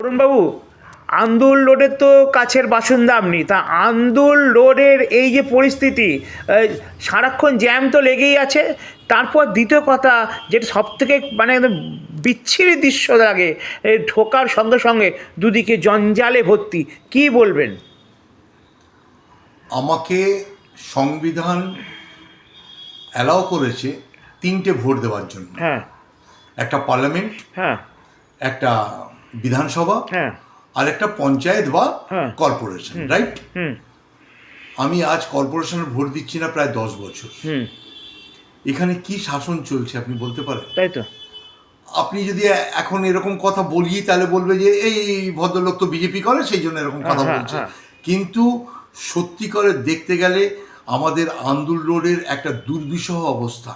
অরুণবাবু আন্দুল রোডের তো কাছের বাসিন্দা আপনি তা আন্দুল রোডের এই যে পরিস্থিতি সারাক্ষণ জ্যাম তো লেগেই আছে। তারপর দ্বিতীয় কথা যেটা সব থেকে মানে একদম বিচ্ছিরি দৃশ্য লাগে ঢোকার সঙ্গে সঙ্গে দুদিকে জঞ্জালে ভর্তি। কি বলবেন? আমাকে সংবিধান অ্যালাউ করেছে তিনটে ভোট দেওয়ার জন্য। হ্যাঁ। একটা পার্লামেন্ট হ্যাঁ। একটা বিধানসভা হ্যাঁ। আর একটা পঞ্চায়েত বা হ্যাঁ। Corporation right? আমি আজ কর্পোরেশনের ভোট দিচ্ছি না প্রায় দশ বছর। এখানে কি শাসন চলছে আপনি বলতে পারেন? তাই তো। আপনি যদি এখন এরকম কথা বলি তাহলে বলবে যে এই ভদ্রলোক তো বিজেপি করে সেই জন্য এরকম কথা হ্যাঁ, বলছে। কিন্তু সত্যি করে দেখতে গেলে আমাদের আন্দুল রোডের একটা দুর্বিষহ অবস্থা।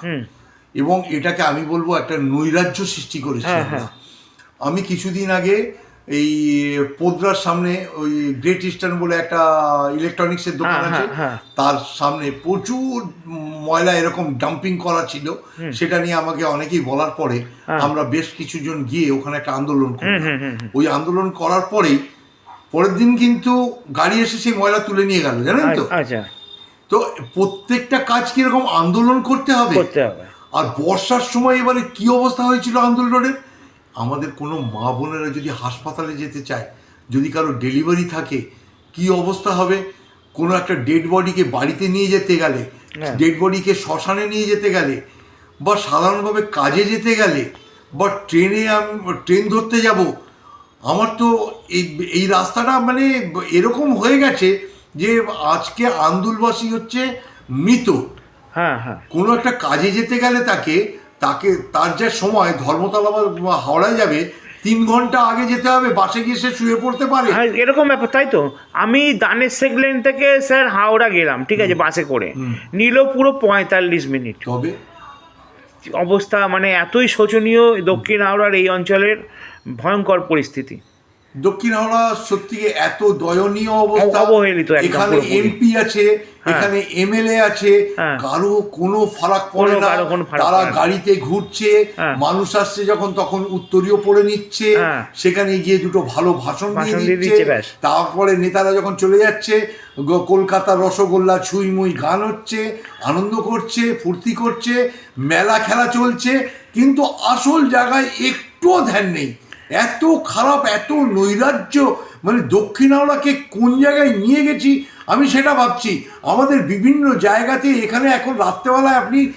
এবং এটাকে আমি বলব একটা নৈরাজ্য সৃষ্টি করেছি। আমি কিছুদিন আগে এই পোদ্রার সামনে ওই গ্রেট ইস্টার্ন বলে একটা ইলেকট্রনিক্সের দোকান হ্যাঁ, আছে হ্যাঁ, হ্যাঁ। তার সামনে প্রচুর ময়লা এরকম ডাম্পিং করা ছিল। সেটা নিয়ে আমাকে অনেকেই বলার পরে। আমরা বেশ কিছুজন গিয়ে ওখানে একটা আন্দোলন হুম। ওই আন্দোলন করার পরেই পরের দিন কিন্তু গাড়ি এসে সেই ময়লা তুলে নিয়ে গেল জানেন তো? আচ্ছা। তো প্রত্যেকটা কাজ কীরকম আন্দোলন করতে হবে? করতে হবে। আর বর্ষার সময় এবারে কি অবস্থা হয়েছিল আন্দোলনের? আমাদের কোনো মা বোনেরা যদি হাসপাতালে যেতে চায় যদি কারও ডেলিভারি থাকে কি অবস্থা হবে? কোনো একটা ডেড বডিকে বাড়িতে নিয়ে যেতে গেলে। ডেড বডিকে শ্মশানে নিয়ে যেতে গেলে বা সাধারণভাবে কাজে যেতে গেলে বা ট্রেনে আমি ট্রেন ধরতে যাব আমার তো এই এই রাস্তাটা মানে এরকম হয়ে গেছে যে আজকে আন্দুলবাসী হচ্ছে মৃত। হ্যাঁ হ্যাঁ। কোনো একটা কাজে যেতে গেলে তাকে তাকে তার যে সময় ধর্মতলা বা হাওড়ায় যাবে তিন ঘণ্টা আগে যেতে হবে বাসে গিয়ে সে শুয়ে পড়তে পারে। হ্যাঁ এরকম ব্যাপার তাই তো? আমি দানের সেগলেন থেকে স্যার হাওড়া গেলাম ঠিক আছে বাসে করে। নিল পুরো পঁয়তাল্লিশ মিনিট। তবে? অবস্থা মানে এতই শোচনীয় দক্ষিণ হাওড়ার এই অঞ্চলের ভয়ঙ্কর পরিস্থিতি। দক্ষিণ হাওড়া সত্যি এত দয়নীয় অবস্থা। অবহেলিত এখানে এমপি আছে এখানে এমএলএ আছে হ্যাঁ। কারও কোনো ফারাক পড়ে না। তারা গাড়িতে ঘুরছে হ্যাঁ। মানুষ আসছে যখন তখন উত্তরীয় পড়ে নিচ্ছে হ্যাঁ। সেখানে গিয়ে দুটো ভালো ভাষণ দিয়ে দিচ্ছে। তারপরে নেতারা যখন চলে যাচ্ছে কলকাতার রসগোল্লা ছুঁইমুই গান হচ্ছে আনন্দ করছে ফুর্তি করছে মেলা খেলা চলছে কিন্তু আসল জায়গায় একটুও ধ্যান নেই। এত খারাপ এত নৈরাজ্য। মানে দক্ষিণ হাওড়াকে কোন জায়গায় নিয়ে গেছি? আমি সেটা ভাবছি। আমাদের বিভিন্ন জায়গাতে এখানে এখন রাত্রেবেলায় আপনি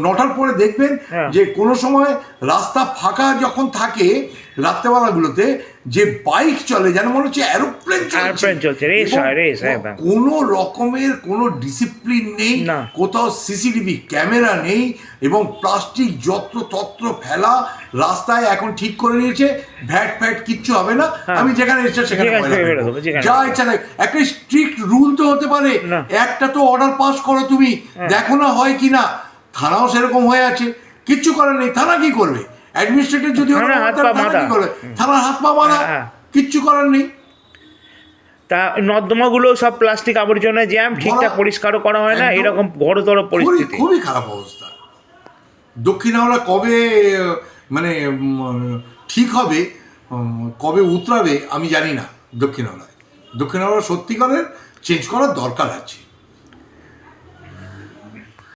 নটার পরে দেখবেন হ্যাঁ। যে কোনো সময় রাস্তা ফাঁকা যখন থাকে রাত্রেবেলাগুলোতে যে বাইক চলে যেন মনে হচ্ছে অ্যারোপ্লেন চলছে, হয়, একদম। কোনো রকমের কোনো ডিসিপ্লিন নেই কোথাও সিসিটিভি ক্যামেরা নেই এবং প্লাস্টিক যত্র তত্র ফেলা রাস্তায় এখন ঠিক করে নিয়েছে ভ্যাট ফ্যাট কিচ্ছু হবে না। হ্যাঁ। আমি যেখানে ইচ্ছা সেখানে যা ইচ্ছা থাকে। একটা স্ট্রিক্ট রুল তো হতে পারে একটা তো অর্ডার পাস করো তুমি। হ্যাঁ। দেখো না হয় কি না থানাও সেরকম হয়ে আছে। কিচ্ছু করার নেই থানা কি করবে? অ্যাডমিনিস্ট্রেটিভ যদি থানার হাত পা বাঁধা হ্যাঁ। কিচ্ছু করার নেই তা নর্দমাগুলো সব প্লাস্টিক আবর্জনা জ্যাম ঠিকঠাক ভরা। পরিষ্কারও করা হয় না এরকম ঘোরতর পরিস্থিতি। খুবই খারাপ অবস্থা। দক্ষিণ হাওড়া কবে মানে ঠিক হবে কবে উতরাবে আমি জানি না দক্ষিণ হাওড়ায় দক্ষিণ হাওড়া সত্যিকারের চেঞ্জ করার দরকার আছে।